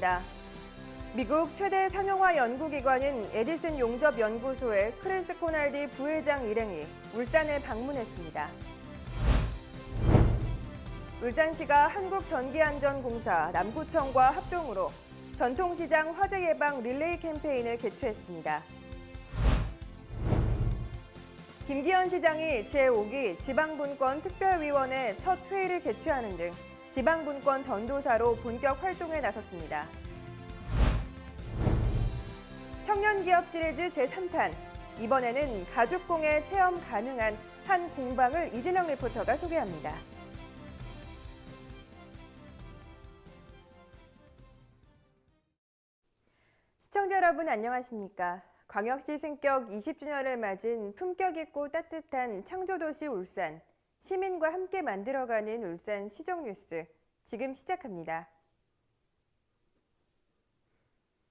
헤드라인입니다. 미국 최대 상용화 연구기관인 에디슨 용접 연구소의 크리스 코날디 부회장 일행이 울산을 방문했습니다. 울산시가 한국전기안전공사 남구청과 합동으로 전통시장 화재 예방 릴레이 캠페인을 개최했습니다. 김기현 시장이 제5기 지방분권 특별위원회 첫 회의를 개최하는 등 지방분권 전도사로 본격 활동에 나섰습니다. 청년기업 시리즈 제3탄. 이번에는 가죽공예 체험 가능한 한 공방을 이진영 리포터가 소개합니다. 시청자 여러분 안녕하십니까? 광역시 승격 20주년을 맞은 품격 있고 따뜻한 창조도시 울산. 시민과 함께 만들어가는 울산 시정 뉴스. 지금 시작합니다.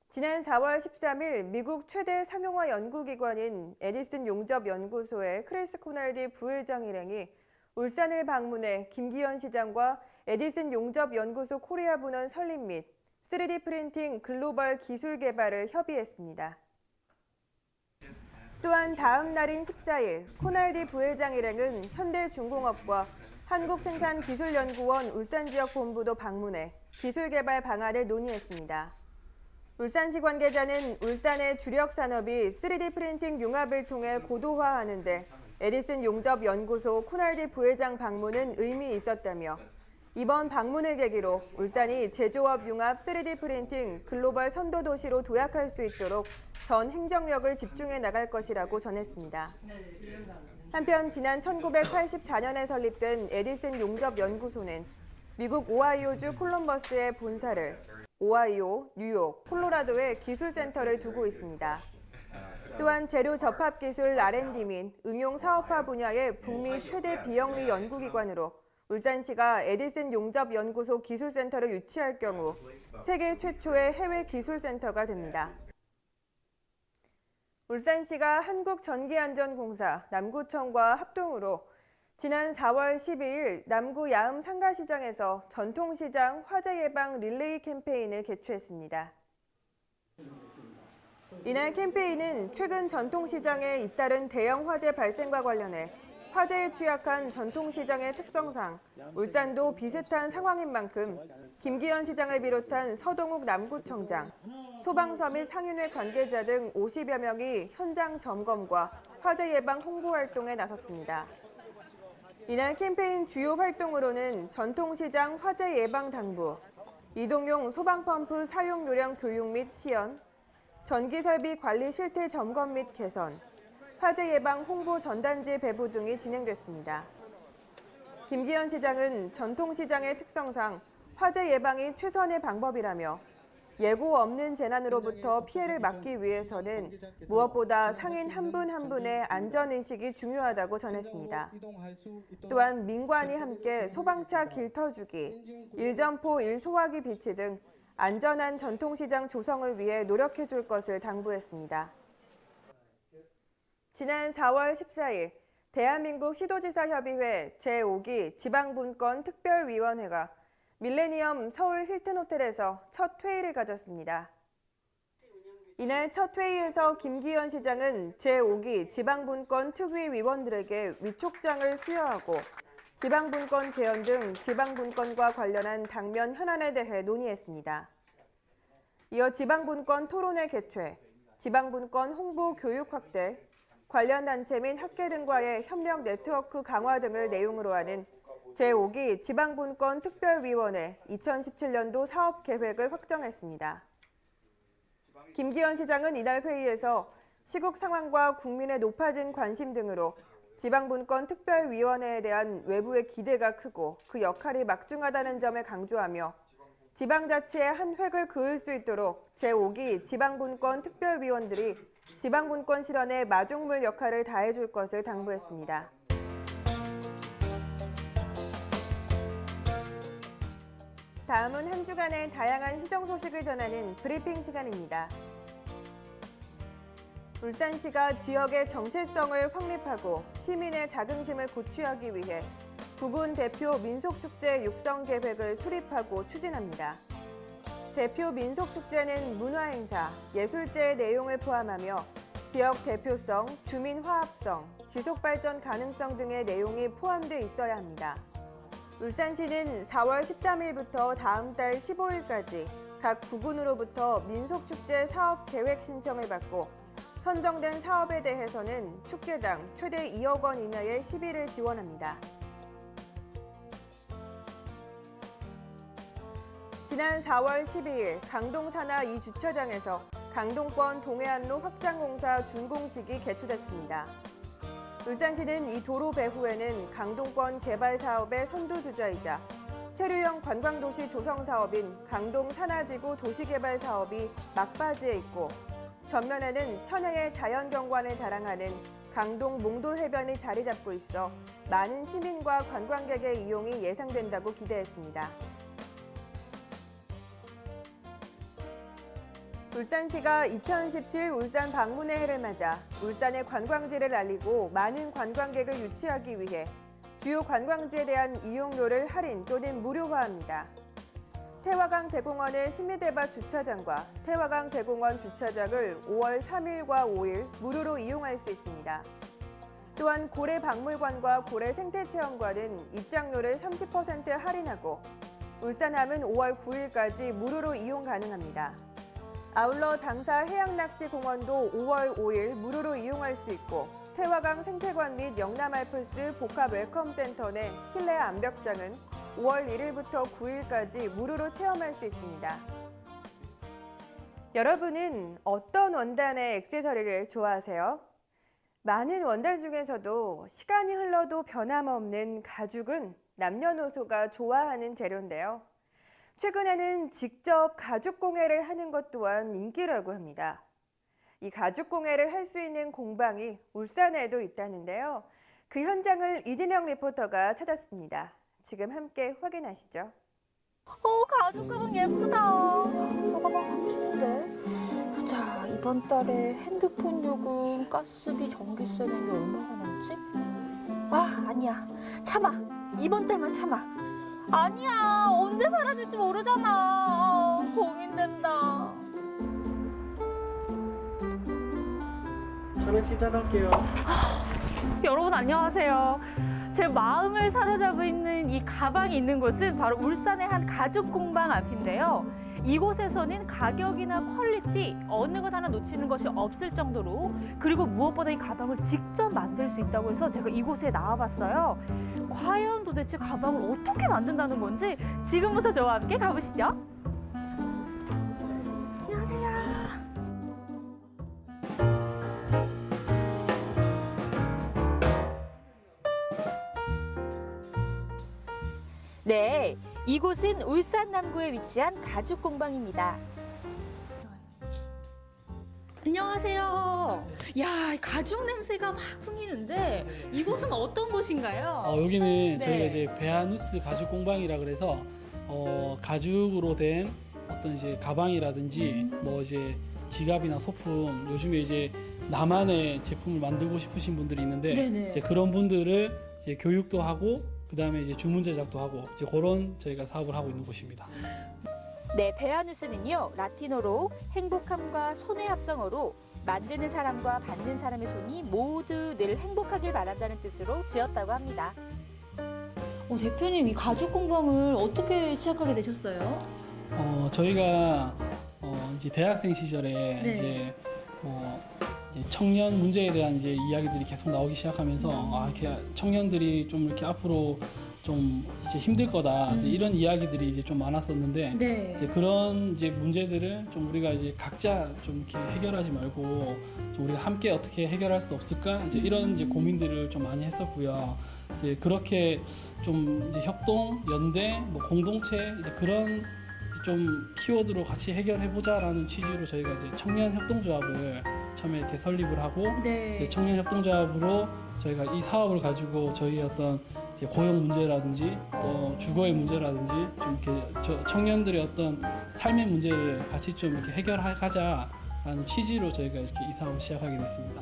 지난 4월 13일 미국 최대 상용화 연구기관인 에디슨 용접 연구소의 크리스 코날디 부회장 일행이 울산을 방문해 김기현 시장과 에디슨 용접 연구소 코리아 분원 설립 및 3D 프린팅 글로벌 기술 개발을 협의했습니다. 또한 다음 날인 14일 코날디 부회장 일행은 현대중공업과 한국생산기술연구원 울산지역 본부도 방문해 기술 개발 방안을 논의했습니다. 울산시 관계자는 울산의 주력 산업이 3D 프린팅 융합을 통해 고도화하는데 에디슨 용접 연구소 코날디 부회장 방문은 의미 있었다며 이번 방문을 계기로 울산이 제조업 융합 3D 프린팅 글로벌 선도 도시로 도약할 수 있도록 전 행정력을 집중해 나갈 것이라고 전했습니다. 한편 지난 1984년에 설립된 에디슨 용접 연구소는 미국 오하이오주 콜럼버스의 본사를 오하이오, 뉴욕, 콜로라도에 기술센터를 두고 있습니다. 또한 재료 접합 기술 R&D 및 응용 사업화 분야의 북미 최대 비영리 연구기관으로 울산시가 에디슨 용접 연구소 기술센터를 유치할 경우 세계 최초의 해외 기술센터가 됩니다. 울산시가 한국전기안전공사 남구청과 합동으로 지난 4월 12일 남구 야음 상가시장에서 전통시장 화재 예방 릴레이 캠페인을 개최했습니다. 이날 캠페인은 최근 전통시장에 잇따른 대형 화재 발생과 관련해 화재에 취약한 전통시장의 특성상 울산도 비슷한 상황인 만큼 김기현 시장을 비롯한 서동욱 남구청장, 소방서 및 상인회 관계자 등 50여 명이 현장 점검과 화재 예방 홍보 활동에 나섰습니다. 이날 캠페인 주요 활동으로는 전통시장 화재 예방 당부, 이동용 소방펌프 사용 요령 교육 및 시연, 전기 설비 관리 실태 점검 및 개선, 화재 예방 홍보 전단지 배부 등이 진행됐습니다. 김기현 시장은 전통시장의 특성상 화재 예방이 최선의 방법이라며 예고 없는 재난으로부터 피해를 막기 위해서는 무엇보다 상인 한 분 한 분의 안전의식이 중요하다고 전했습니다. 또한 민관이 함께 소방차 길터주기, 일점포 일소화기 비치 등 안전한 전통시장 조성을 위해 노력해 줄 것을 당부했습니다. 지난 4월 14일 대한민국 시도지사협의회 제5기 지방분권 특별위원회가 밀레니엄 서울 힐튼 호텔에서 첫 회의를 가졌습니다. 이날 첫 회의에서 김기현 시장은 제5기 지방분권 특위 위원들에게 위촉장을 수여하고 지방분권 개헌 등 지방분권과 관련한 당면 현안에 대해 논의했습니다. 이어 지방분권 토론회 개최, 지방분권 홍보 교육 확대, 관련 단체 및 학계 등과의 협력 네트워크 강화 등을 내용으로 하는 제5기 지방분권 특별위원회 2017년도 사업 계획을 확정했습니다. 김기현 시장은 이날 회의에서 시국 상황과 국민의 높아진 관심 등으로 지방분권 특별위원회에 대한 외부의 기대가 크고 그 역할이 막중하다는 점을 강조하며 지방자치의 한 획을 그을 수 있도록 제5기 지방분권 특별위원들이 지방분권 실현에 마중물 역할을 다해줄 것을 당부했습니다. 다음은 한 주간의 다양한 시정 소식을 전하는 브리핑 시간입니다. 울산시가 지역의 정체성을 확립하고 시민의 자긍심을 고취하기 위해 부군 대표 민속축제 육성 계획을 수립하고 추진합니다. 대표 민속축제는 문화행사, 예술제의 내용을 포함하며 지역 대표성, 주민 화합성, 지속발전 가능성 등의 내용이 포함되어 있어야 합니다. 울산시는 4월 13일부터 다음 달 15일까지 각 구군으로부터 민속축제 사업 계획 신청을 받고 선정된 사업에 대해서는 축제당 최대 2억 원 이내의 시비를 지원합니다. 지난 4월 12일 강동 산하 이 주차장에서 강동권 동해안로 확장공사 준공식이 개최됐습니다. 울산시는 이 도로 배후에는 강동권 개발 사업의 선두주자이자 체류형 관광도시 조성 사업인 강동 산하지구 도시개발 사업이 막바지에 있고 전면에는 천혜의 자연경관을 자랑하는 강동 몽돌 해변이 자리 잡고 있어 많은 시민과 관광객의 이용이 예상된다고 기대했습니다. 울산시가 2017 울산 방문의 해를 맞아 울산의 관광지를 알리고 많은 관광객을 유치하기 위해 주요 관광지에 대한 이용료를 할인 또는 무료화합니다. 태화강 대공원의 신미대밭 주차장과 태화강 대공원 주차장을 5월 3일과 5일 무료로 이용할 수 있습니다. 또한 고래 박물관과 고래 생태체험관은 입장료를 30% 할인하고 울산함은 5월 9일까지 무료로 이용 가능합니다. 아울러 당사 해양낚시공원도 5월 5일 무료로 이용할 수 있고 태화강 생태관 및 영남 알프스 복합 웰컴센터 내 실내 암벽장은 5월 1일부터 9일까지 무료로 체험할 수 있습니다. 여러분은 어떤 원단의 액세서리를 좋아하세요? 많은 원단 중에서도 시간이 흘러도 변함없는 가죽은 남녀노소가 좋아하는 재료인데요. 최근에는 직접 가죽 공예를 하는 것 또한 인기라고 합니다. 이 가죽 공예를 할 수 있는 공방이 울산에도 있다는데요. 그 현장을 이진영 리포터가 찾았습니다. 지금 함께 확인하시죠. 어, 가죽 가방 예쁘다. 저 가방 사고 싶은데. 보자, 이번 달에 핸드폰 요금, 가스비, 전기세 낸게 얼마가 남지? 아, 아니야. 참아. 이번 달만 참아. 아니야. 언제 사라질지 모르잖아. 아, 고민된다. 저는 시작할게요. 여러분 안녕하세요. 제 마음을 사로잡는 이 가방이 있는 곳은 바로 울산의 한 가죽 공방 앞인데요. 이곳에서는 가격이나 퀄리티 어느 것 하나 놓치는 것이 없을 정도로 그리고 무엇보다 이 가방을 직접 만들 수 있다고 해서 제가 이곳에 나와봤어요. 과연 도대체 가방을 어떻게 만든다는 건지 지금부터 저와 함께 가보시죠. 안녕하세요. 네, 이곳은 울산 남구에 위치한 가죽 공방입니다. 안녕하세요. 야, 가죽 냄새가 막 풍기는데 이곳은 어떤 곳인가요? 어, 여기는 네. 저희가 이제 베아누스 가죽 공방이라 그래서 어, 가죽으로 된 어떤 이제 가방이라든지 음. 뭐 이제 지갑이나 소품 요즘에 이제 나만의 제품을 만들고 싶으신 분들이 있는데 네네. 이제 그런 분들을 이제 교육도 하고 그다음에 이제 주문 제작도 하고 이제 그런 저희가 사업을 하고 있는 곳입니다. 네, 베아누스는요 라틴어로 행복함과 손의 합성어로 만드는 사람과 받는 사람의 손이 모두 늘 행복하길 바란다는 뜻으로 지었다고 합니다. 어, 대표님 이 가죽 공방을 어떻게 시작하게 되셨어요? 어, 저희가 어, 이제 대학생 시절에 네. 이제 뭐 이제 청년 문제에 대한 이제 이야기들이 계속 나오기 시작하면서 아 이렇게 청년들이 좀 이렇게 앞으로 좀 이제 힘들 거다 이제 음. 이런 이야기들이 이제 좀 많았었는데 네. 이제 그런 이제 문제들을 좀 우리가 이제 각자 좀 이렇게 해결하지 말고 좀 우리가 함께 어떻게 해결할 수 없을까 이제 이런 이제 고민들을 좀 많이 했었고요. 이제 그렇게 좀 이제 협동, 연대, 뭐 공동체 이제 그런 좀 키워드로 같이 해결해 보자라는 취지로 저희가 이제 청년 협동조합을 처음에 이렇게 설립을 하고 네. 이제 청년 협동조합으로 저희가 이 사업을 가지고 저희 어떤 이제 고용 문제라든지 또 주거의 문제라든지 좀 이렇게 저 청년들의 어떤 삶의 문제를 같이 좀 이렇게 해결하자라는 취지로 저희가 이렇게 이 사업을 시작하게 됐습니다.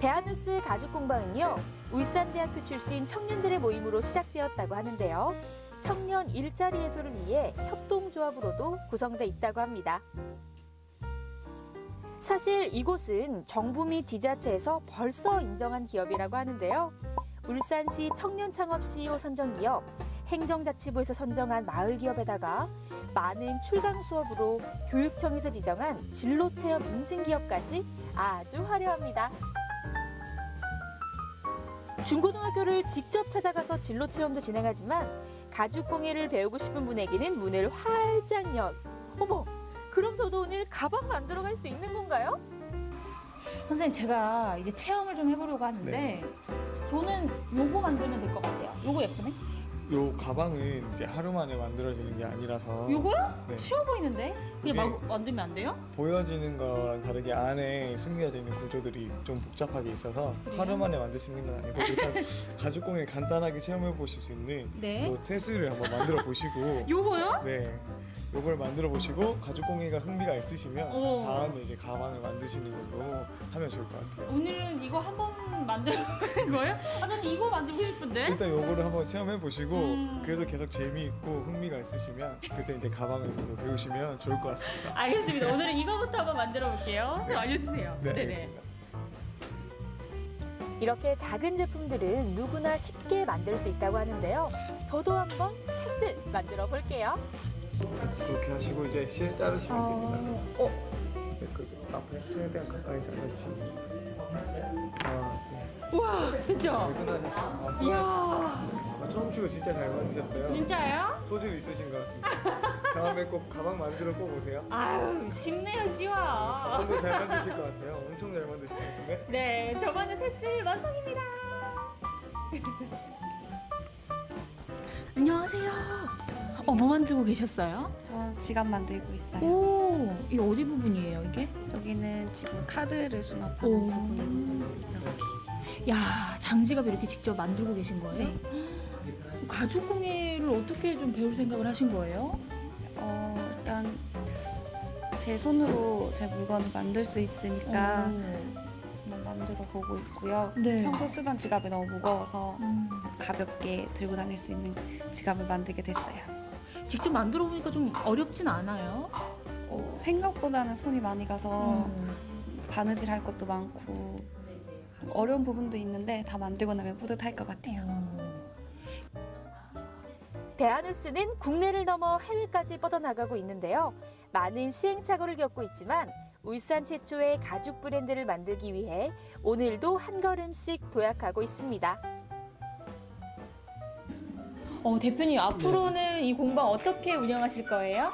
베아누스 가죽 공방은요 울산대학교 출신 청년들의 모임으로 시작되었다고 하는데요. 청년 일자리 해소를 위해 협동조합으로도 구성돼 있다고 합니다. 사실 이곳은 정부 및 지자체에서 벌써 인정한 기업이라고 하는데요. 울산시 청년창업 CEO 선정기업, 행정자치부에서 선정한 마을기업에다가 많은 출강 수업으로 교육청에서 지정한 진로체험 인증기업까지 아주 화려합니다. 중고등학교를 직접 찾아가서 진로체험도 진행하지만 가죽공예를 배우고 싶은 분에게는 문을 활짝 연. 어머, 그럼 저도 오늘 가방 만들어 갈 수 있는 건가요? 선생님 제가 이제 체험을 좀 해보려고 하는데 네. 저는 요거 만들면 될 것 같아요. 요거 예쁘네? 요 가방은 이제 하루 만에 만들어지는 게 아니라서 요거요? 네. 쉬워 보이는데? 그냥 막 만들면 안 돼요? 보여지는 거랑 다르게 안에 숨겨져 있는 구조들이 좀 복잡하게 있어서 하루 만에 만들 수 있는 건 아니고 일단 가죽 공예 간단하게 체험해 보실 수 있는 네. 요 테스를 한번 만들어 보시고 요거요? 네 요걸 만들어 보시고 가죽 공예가 흥미가 있으시면 오. 다음에 이제 가방을 만드시는 걸로 하면 좋을 것 같아요. 오늘은 이거 한번 만드는 거예요? 아 저는 이거 만들고 싶은데. 일단 요거를 한번 체험해 보시고 음. 그래도 계속 재미있고 흥미가 있으시면 그때 이제 가방을 좀 배우시면 좋을 것 같습니다. 알겠습니다. 오늘은 이거부터 한번 만들어 볼게요. 선생님 알려주세요. 네, 네네. 알겠습니다. 이렇게 작은 제품들은 누구나 쉽게 만들 수 있다고 하는데요. 저도 한번 테스트 만들어 볼게요. 그렇게 하시고 이제 실 자르시면 됩니다. 어, 네, 그 앞에 최대한 가까이 잘라주시면 아, 네. 우와, 됐죠? 네, 끝나셨어요. 아, 수고하셨습니다. 이야, 아, 처음 치고 진짜 잘 만드셨어요. 진짜요? 소질 있으신 것 같은데. 다음에 꼭 가방 만들어 꼭 오세요. 아유, 쉽네요, 쉬워. 좀더 잘 만드실 것 같아요. 엄청 잘 만드실 것 같은데. 네, 저만의 테스트 완성입니다. 안녕하세요. 어, 뭐 만들고 계셨어요? 저 지갑 만들고 있어요. 오, 이 어디 부분이에요, 이게? 여기는 지금 카드를 수납하는 오. 부분이고 야, 장지갑 이렇게 직접 만들고 계신 거예요? 네. 가죽 공예를 어떻게 좀 배울 생각을 하신 거예요? 어, 일단 제 손으로 제 물건을 만들 수 있으니까 한번 만들어 보고 있고요. 네. 평소 쓰던 지갑이 너무 무거워서 음, 이제 가볍게 들고 다닐 수 있는 지갑을 만들게 됐어요. 직접 만들어 보니까 좀 어렵진 않아요? 어, 생각보다는 손이 많이 가서 음. 바느질 할 것도 많고 어려운 부분도 있는데 다 만들고 나면 뿌듯할 것 같아요. 대한우스는 국내를 넘어 해외까지 뻗어나가고 있는데요. 많은 시행착오를 겪고 있지만 울산 최초의 가죽 브랜드를 만들기 위해 오늘도 한 걸음씩 도약하고 있습니다. 어, 대표님 앞으로는 이 공방 어떻게 운영하실 거예요?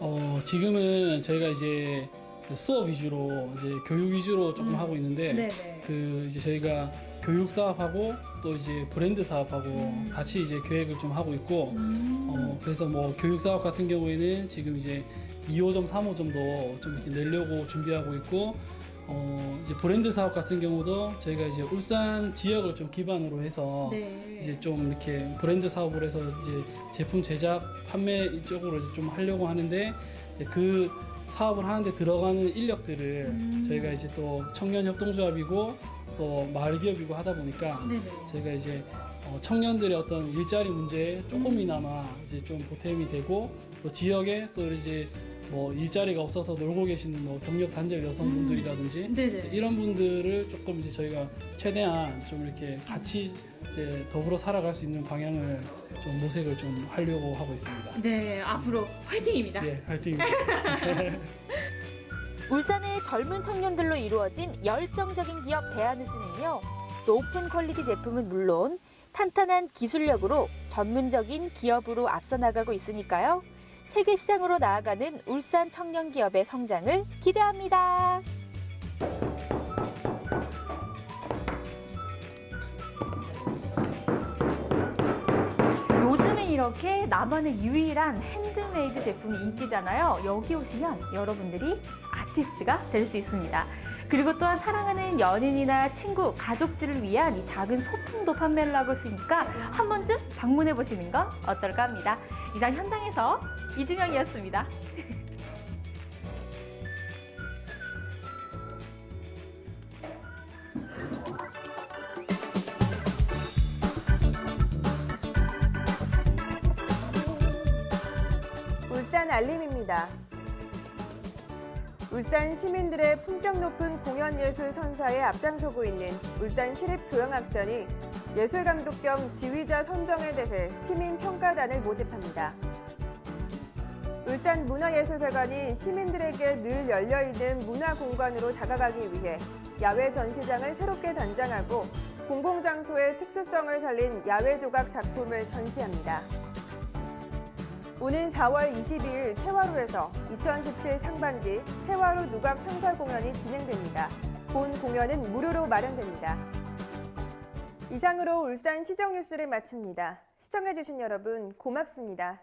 어, 지금은 저희가 이제 수업 위주로 이제 교육 위주로 조금 음. 하고 있는데 네네. 그 이제 저희가 교육 사업하고 또 이제 브랜드 사업하고 음. 같이 이제 계획을 좀 하고 있고 어, 그래서 뭐 교육 사업 같은 경우에는 지금 이제 2호점, 3호점도 좀 이렇게 내려고 준비하고 있고 어, 이제 브랜드 사업 같은 경우도 저희가 이제 울산 지역을 좀 기반으로 해서 네. 이제 좀 이렇게 브랜드 사업을 해서 이제 제품 제작, 판매 이쪽으로 이제 좀 하려고 하는데 이제 그 사업을 하는데 들어가는 인력들을 음. 저희가 이제 또 청년 협동조합이고 또 마을 기업이고 하다 보니까 네네. 저희가 이제 어, 청년들의 어떤 일자리 문제에 조금이나마 이제 좀 보탬이 되고 또 지역에 또 이제 뭐 일자리가 없어서 놀고 계시는 뭐 경력 단절 여성분들이라든지 네네. 이제 이런 분들을 조금 이제 저희가 최대한 좀 이렇게 같이 이제 더불어 살아갈 수 있는 방향을 좀 모색을 좀 하려고 하고 있습니다. 네, 앞으로 화이팅입니다. 네, 화이팅! 울산의 젊은 청년들로 이루어진 열정적인 기업 대한우스는요. 높은 퀄리티 제품은 물론 탄탄한 기술력으로 전문적인 기업으로 앞서 나가고 있으니까요. 세계 시장으로 나아가는 울산 청년 기업의 성장을 기대합니다. 요즘은 이렇게 나만의 유일한 핸드메이드 제품이 인기잖아요. 여기 오시면 여러분들이 아티스트가 될 수 있습니다. 그리고 또한 사랑하는 연인이나 친구, 가족들을 위한 이 작은 소품도 판매를 하고 있으니까 한 번쯤 방문해 보시는 건 어떨까 합니다. 이상 현장에서 이준영이었습니다. 알림입니다. 울산 시민들의 품격 높은 공연 예술 선사에 앞장서고 있는 울산 시립교향악단이 예술감독 겸 지휘자 선정에 대해 시민 평가단을 모집합니다. 울산 문화예술회관이 시민들에게 늘 열려있는 문화 공간으로 다가가기 위해 야외 전시장을 새롭게 단장하고 공공장소의 특수성을 살린 야외 조각 작품을 전시합니다. 오는 4월 22일 태화로에서 2017 상반기 태화로 누각 상설 공연이 진행됩니다. 본 공연은 무료로 마련됩니다. 이상으로 울산 시정 뉴스를 마칩니다. 시청해주신 여러분 고맙습니다.